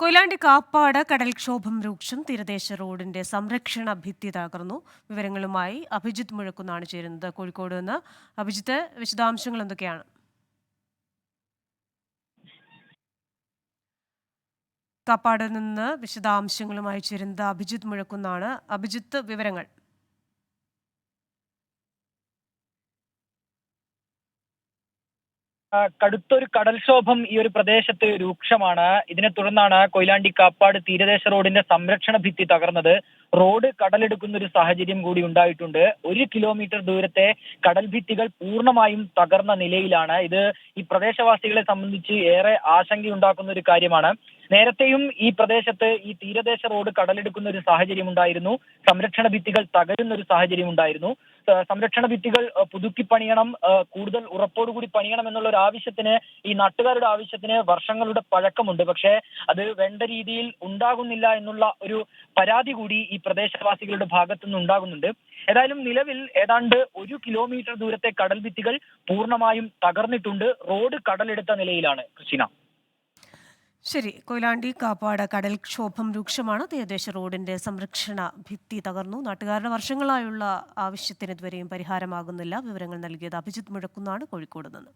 കൊയിലാണ്ടി കാപ്പാട് കടൽക്ഷോഭം രൂക്ഷം തീരദേശ റോഡിന്റെ സംരക്ഷണ ഭിത്തി തകർന്നു. വിവരങ്ങളുമായി അഭിജിത്ത് മുഴക്കുന്നാണ് ചേരുന്നത്. കോഴിക്കോട് നിന്ന് അഭിജിത്ത് വിശദാംശങ്ങൾ എന്തൊക്കെയാണ്? കാപ്പാട് നിന്ന് വിശദാംശങ്ങളുമായി ചേരുന്നത് അഭിജിത്ത് മുഴക്കുന്നാണ്. അഭിജിത്ത് വിവരങ്ങൾ. കടുത്തൊരു കടൽക്ഷോഭം ഈ ഒരു പ്രദേശത്ത് രൂക്ഷമാണ്. ഇതിനെ തുടർന്നാണ് കൊയിലാണ്ടി കാപ്പാട് തീരദേശ റോഡിന്റെ സംരക്ഷണ ഭിത്തി തകർന്നത്. റോഡ് കടലെടുക്കുന്ന ഒരു സാഹചര്യം കൂടി ഉണ്ടായിട്ടുണ്ട്. ഒരു കിലോമീറ്റർ ദൂരത്തെ കടൽ ഭിത്തികൾ പൂർണമായും തകർന്ന നിലയിലാണ്. ഇത് ഈ പ്രദേശവാസികളെ സംബന്ധിച്ച് ഏറെ ആശങ്കയുണ്ടാക്കുന്ന ഒരു കാര്യമാണ്. നേരത്തെയും ഈ പ്രദേശത്ത് ഈ തീരദേശ റോഡ് കടലെടുക്കുന്ന ഒരു സാഹചര്യം ഉണ്ടായിരുന്നു സംരക്ഷണ ഭിത്തികൾ തകരുന്ന ഒരു സാഹചര്യം ഉണ്ടായിരുന്നു സംരക്ഷണ ഭിത്തികൾ പുതുക്കി പണിയണം കൂടുതൽ ഉറപ്പോടുകൂടി പണിയണം എന്നുള്ള ഒരു ആവശ്യത്തിന് ഈ നാട്ടുകാരുടെ ആവശ്യത്തിന് വർഷങ്ങളുടെ പഴക്കമുണ്ട്. പക്ഷേ അത് വേണ്ട രീതിയിൽ ഉണ്ടാകുന്നില്ല എന്നുള്ള ഒരു പരാതി കൂടി ഈ പ്രദേശവാസികളുടെ ഭാഗത്തു നിന്ന് ഉണ്ടാകുന്നുണ്ട്. ഏതായാലും നിലവിൽ ഏതാണ്ട് ഒരു കിലോമീറ്റർ ദൂരത്തെ കടൽ ഭിത്തികൾ പൂർണമായും തകർന്നിട്ടുണ്ട്. റോഡ് കടലെടുത്ത നിലയിലാണ്. കൃഷിന ശരി കൊയിലാണ്ടി കാപ്പാട് കടൽക്ഷോഭം രൂക്ഷമാണ്? തീരദേശ റോഡിന്റെ സംരക്ഷണ ഭിത്തി തകർന്നു. നാട്ടുകാരുടെ വർഷങ്ങളായുള്ള ആവശ്യത്തിന് ഇതുവരെയും പരിഹാരമാകുന്നില്ല. വിവരങ്ങൾ നൽകിയത് അഭിജിത്ത് മുഴക്കുന്നാണ് കോഴിക്കോട് നിന്ന്.